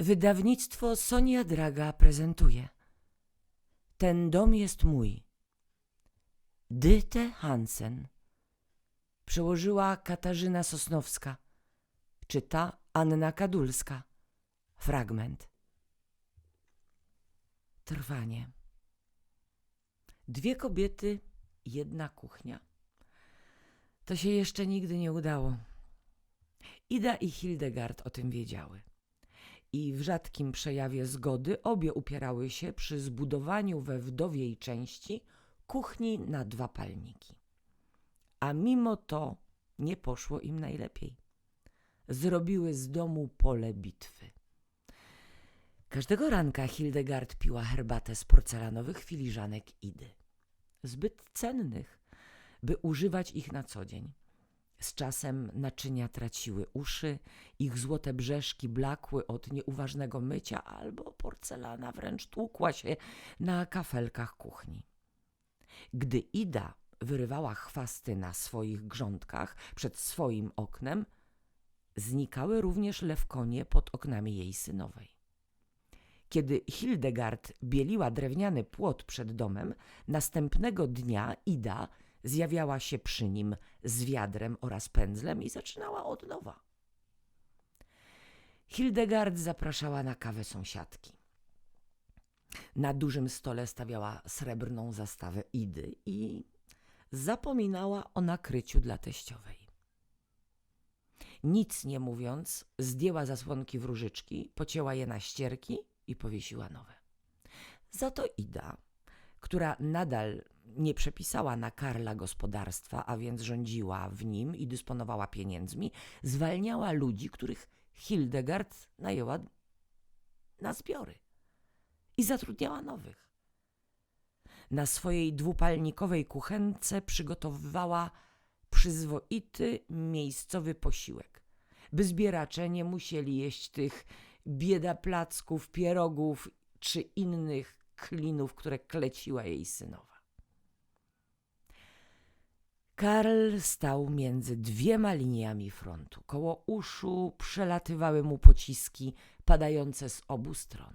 Wydawnictwo Sonia Draga prezentuje. Ten dom jest mój. Dyte Hansen. Przełożyła Katarzyna Sosnowska. Czyta Anna Kadulska. Fragment. Trwanie. Dwie kobiety, jedna kuchnia. To się jeszcze nigdy nie udało. Ida i Hildegard o tym wiedziały. I w rzadkim przejawie zgody obie upierały się przy zbudowaniu we wdowiej części kuchni na dwa palniki. A mimo to nie poszło im najlepiej. Zrobiły z domu pole bitwy. Każdego ranka Hildegard piła herbatę z porcelanowych filiżanek Idy. Zbyt cennych, by używać ich na co dzień. Z czasem naczynia traciły uszy, ich złote brzeszki blakły od nieuważnego mycia, albo porcelana wręcz tłukła się na kafelkach kuchni. Gdy Ida wyrywała chwasty na swoich grządkach przed swoim oknem, znikały również lewkonie pod oknami jej synowej. Kiedy Hildegard bieliła drewniany płot przed domem, następnego dnia Ida zjawiała się przy nim z wiadrem oraz pędzlem i zaczynała od nowa. Hildegard zapraszała na kawę sąsiadki. Na dużym stole stawiała srebrną zastawę Idy i zapominała o nakryciu dla teściowej. Nic nie mówiąc, zdjęła zasłonki wróżyczki, pocięła je na ścierki i powiesiła nowe. Za to Ida, która nadal nie przepisała na Karla gospodarstwa, a więc rządziła w nim i dysponowała pieniędzmi, zwalniała ludzi, których Hildegard najęła na zbiory i zatrudniała nowych. Na swojej dwupalnikowej kuchence przygotowywała przyzwoity miejscowy posiłek, by zbieracze nie musieli jeść tych biedaplacków, pierogów czy innych klinów, które kleciła jej synowa. Karl stał między dwiema liniami frontu. Koło uszu przelatywały mu pociski padające z obu stron.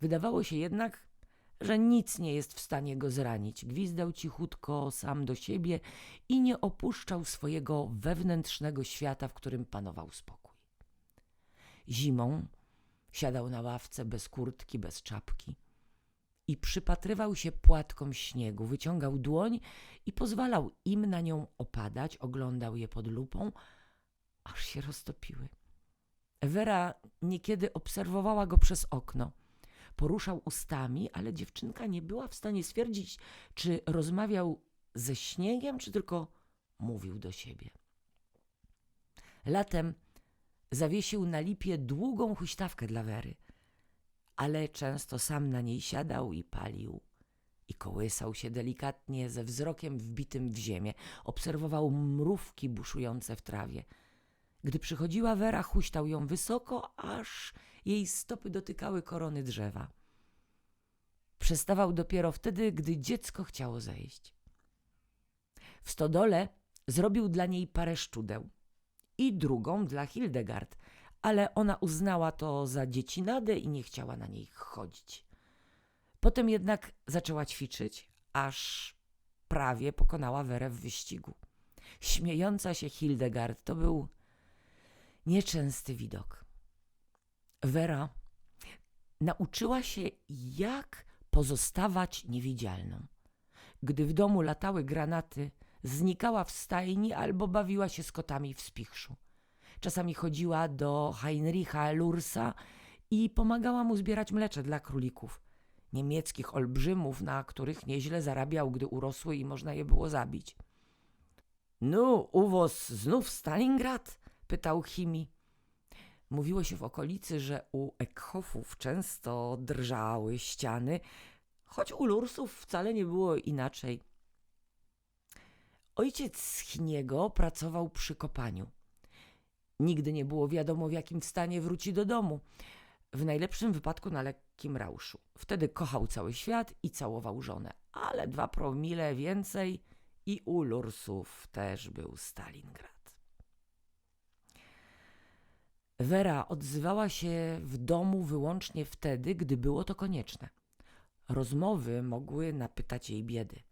Wydawało się jednak, że nic nie jest w stanie go zranić. Gwizdał cichutko sam do siebie i nie opuszczał swojego wewnętrznego świata, w którym panował spokój. Zimą siadał na ławce bez kurtki, bez czapki i przypatrywał się płatkom śniegu, wyciągał dłoń i pozwalał im na nią opadać, oglądał je pod lupą, aż się roztopiły. Wera niekiedy obserwowała go przez okno. Poruszał ustami, ale dziewczynka nie była w stanie stwierdzić, czy rozmawiał ze śniegiem, czy tylko mówił do siebie. Latem zawiesił na lipie długą huśtawkę dla Wery – ale często sam na niej siadał i palił. I kołysał się delikatnie ze wzrokiem wbitym w ziemię, obserwował mrówki buszujące w trawie. Gdy przychodziła Wera, huśtał ją wysoko, aż jej stopy dotykały korony drzewa. Przestawał dopiero wtedy, gdy dziecko chciało zejść. W stodole zrobił dla niej parę szczudeł i drugą dla Hildegard, ale ona uznała to za dziecinadę i nie chciała na niej chodzić. Potem jednak zaczęła ćwiczyć, aż prawie pokonała Werę w wyścigu. Śmiejąca się Hildegard to był nieczęsty widok. Wera nauczyła się, jak pozostawać niewidzialną. Gdy w domu latały granaty, znikała w stajni albo bawiła się z kotami w spichrzu. Czasami chodziła do Heinricha Lursa i pomagała mu zbierać mlecze dla królików. Niemieckich olbrzymów, na których nieźle zarabiał, gdy urosły i można je było zabić. No, uwoz znów Stalingrad? pytał Chimi. Mówiło się w okolicy, że u Ekhofów często drżały ściany, choć u Lursów wcale nie było inaczej. Ojciec Chiniego pracował przy kopaniu. Nigdy nie było wiadomo, w jakim stanie wróci do domu. W najlepszym wypadku na lekkim rauszu. Wtedy kochał cały świat i całował żonę. Ale dwa promile więcej i u Lursów też był Stalingrad. Wera odzywała się w domu wyłącznie wtedy, gdy było to konieczne. Rozmowy mogły napytać jej biedy.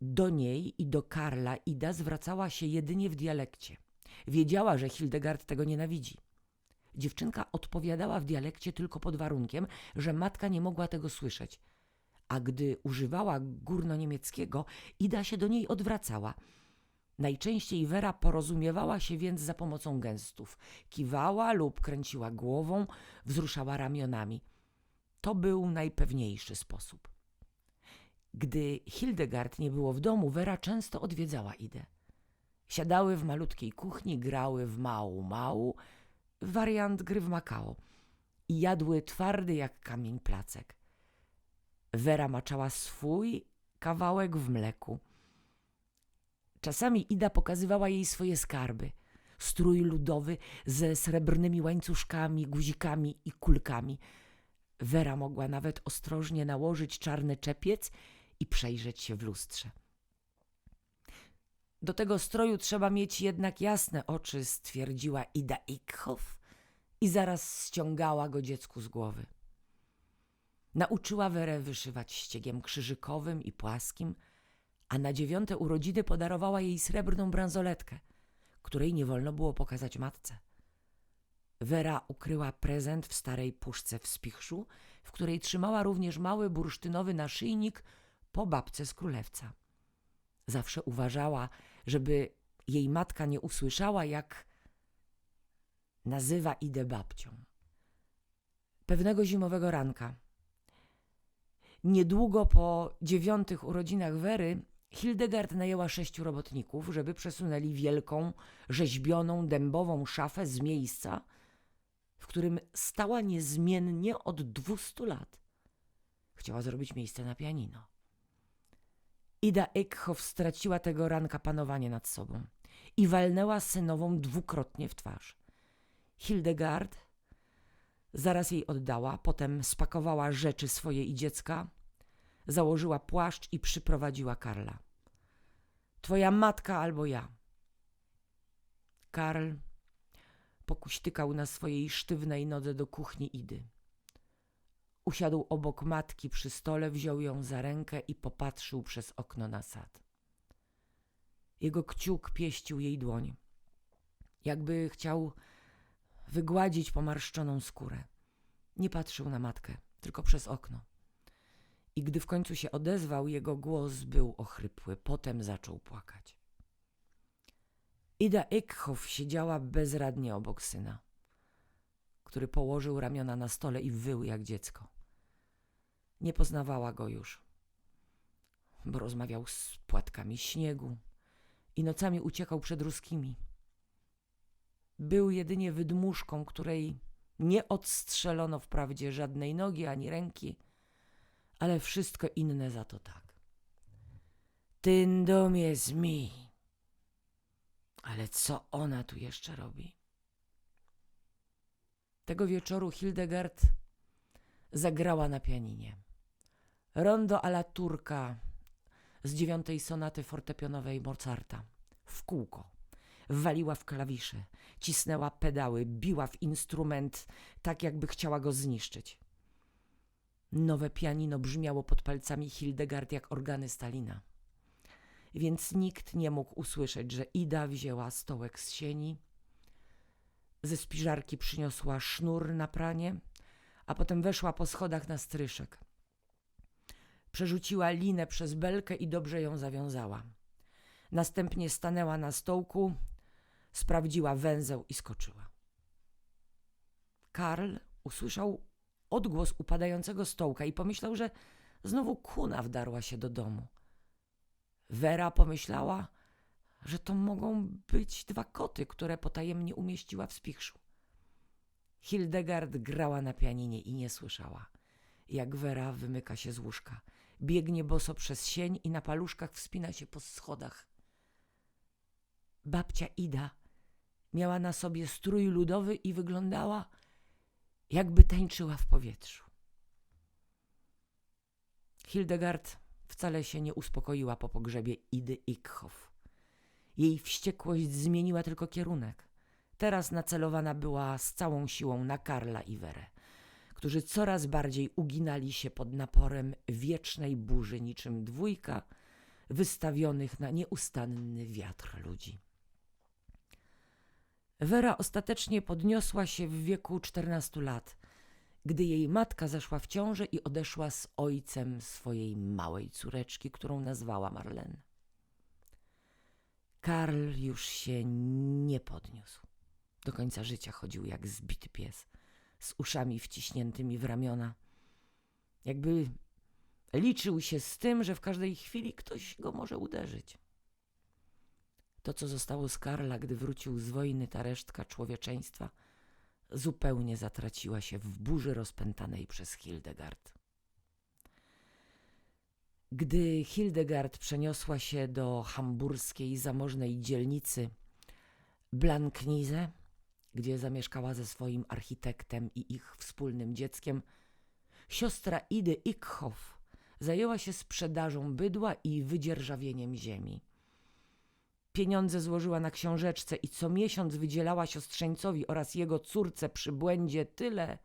Do niej i do Karla Ida zwracała się jedynie w dialekcie. Wiedziała, że Hildegard tego nienawidzi. Dziewczynka odpowiadała w dialekcie tylko pod warunkiem, że matka nie mogła tego słyszeć. A gdy używała górnoniemieckiego, Ida się do niej odwracała. Najczęściej Wera porozumiewała się więc za pomocą gestów. Kiwała lub kręciła głową, wzruszała ramionami. To był najpewniejszy sposób. Gdy Hildegard nie było w domu, Wera często odwiedzała Idę. Siadały w malutkiej kuchni, grały w mału mału, wariant gry w Makao i jadły twardy jak kamień placek. Wera maczała swój kawałek w mleku. Czasami Ida pokazywała jej swoje skarby. Strój ludowy ze srebrnymi łańcuszkami, guzikami i kulkami. Wera mogła nawet ostrożnie nałożyć czarny czepiec i przejrzeć się w lustrze. Do tego stroju trzeba mieć jednak jasne oczy, stwierdziła Ida Ickhoff i zaraz ściągała go dziecku z głowy. Nauczyła Werę wyszywać ściegiem krzyżykowym i płaskim, a na dziewiąte urodziny podarowała jej srebrną bransoletkę, której nie wolno było pokazać matce. Wera ukryła prezent w starej puszce w spichrzu, w której trzymała również mały bursztynowy naszyjnik po babce z królewca. Zawsze uważała, żeby jej matka nie usłyszała, jak nazywa Idę babcią. Pewnego zimowego ranka, niedługo po dziewiątych urodzinach Wery, Hildegard najęła sześciu robotników, żeby przesunęli wielką, rzeźbioną, dębową szafę z miejsca, w którym stała niezmiennie od dwustu lat. Chciała zrobić miejsce na pianino. Ida Eckhoff straciła tego ranka panowanie nad sobą i walnęła synową dwukrotnie w twarz. Hildegard zaraz jej oddała, potem spakowała rzeczy swoje i dziecka, założyła płaszcz i przyprowadziła Karla. Twoja matka albo ja. Karl pokuśtykał na swojej sztywnej nodze do kuchni Idy. Usiadł obok matki przy stole, wziął ją za rękę i popatrzył przez okno na sad. Jego kciuk pieścił jej dłoń, jakby chciał wygładzić pomarszczoną skórę. Nie patrzył na matkę, tylko przez okno. I gdy w końcu się odezwał, jego głos był ochrypły, potem zaczął płakać. Ida Eckhoff siedziała bezradnie obok syna, który położył ramiona na stole i wył jak dziecko. Nie poznawała go już, bo rozmawiał z płatkami śniegu i nocami uciekał przed ruskimi. Był jedynie wydmuszką, której nie odstrzelono wprawdzie żadnej nogi ani ręki, ale wszystko inne za to tak. Ten dom jest mi. Ale co ona tu jeszcze robi? Tego wieczoru Hildegard zagrała na pianinie. Rondo alla turka z dziewiątej sonaty fortepianowej Mozarta. W kółko. Waliła w klawisze, cisnęła pedały, biła w instrument, tak jakby chciała go zniszczyć. Nowe pianino brzmiało pod palcami Hildegard jak organy Stalina. Więc nikt nie mógł usłyszeć, że Ida wzięła stołek z sieni, ze spiżarki przyniosła sznur na pranie, a potem weszła po schodach na stryszek. Przerzuciła linę przez belkę i dobrze ją zawiązała. Następnie stanęła na stołku, sprawdziła węzeł i skoczyła. Karl usłyszał odgłos upadającego stołka i pomyślał, że znowu kuna wdarła się do domu. Wera pomyślała, że to mogą być dwa koty, które potajemnie umieściła w spichrzu. Hildegard grała na pianinie i nie słyszała, jak Wera wymyka się z łóżka. Biegnie boso przez sień i na paluszkach wspina się po schodach. Babcia Ida miała na sobie strój ludowy i wyglądała, jakby tańczyła w powietrzu. Hildegard wcale się nie uspokoiła po pogrzebie Idy Ickhoff. Jej wściekłość zmieniła tylko kierunek. teraz nacelowana była z całą siłą na Karla i Werę, którzy coraz bardziej uginali się pod naporem wiecznej burzy niczym dwójka wystawionych na nieustanny wiatr ludzi. Wera ostatecznie podniosła się w wieku 14 lat, gdy jej matka zeszła w ciążę i odeszła z ojcem swojej małej córeczki, którą nazwała Marlene. Karl już się nie podniósł. Do końca życia chodził jak zbity pies, z uszami wciśniętymi w ramiona. Jakby liczył się z tym, że w każdej chwili ktoś go może uderzyć. To, co zostało z Karla, gdy wrócił z wojny, ta resztka człowieczeństwa, zupełnie zatraciła się w burzy rozpętanej przez Hildegard. Gdy Hildegard przeniosła się do hamburskiej zamożnej dzielnicy Blanknize, gdzie zamieszkała ze swoim architektem i ich wspólnym dzieckiem, siostra Idy Ickhoff zajęła się sprzedażą bydła i wydzierżawieniem ziemi. Pieniądze złożyła na książeczce i co miesiąc wydzielała siostrzeńcowi oraz jego córce przy błędzie tyle,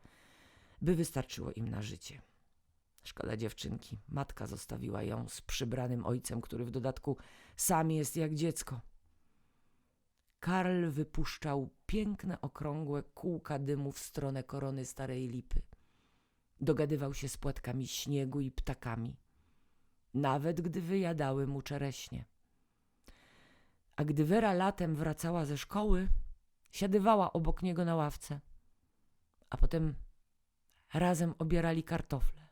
by wystarczyło im na życie. Szkoda dziewczynki. Matka zostawiła ją z przybranym ojcem, który w dodatku sam jest jak dziecko. Karl wypuszczał piękne, okrągłe kółka dymu w stronę korony starej lipy. Dogadywał się z płatkami śniegu i ptakami, nawet gdy wyjadały mu czereśnie. A gdy Wera latem wracała ze szkoły, siadywała obok niego na ławce, a potem razem obierali kartofle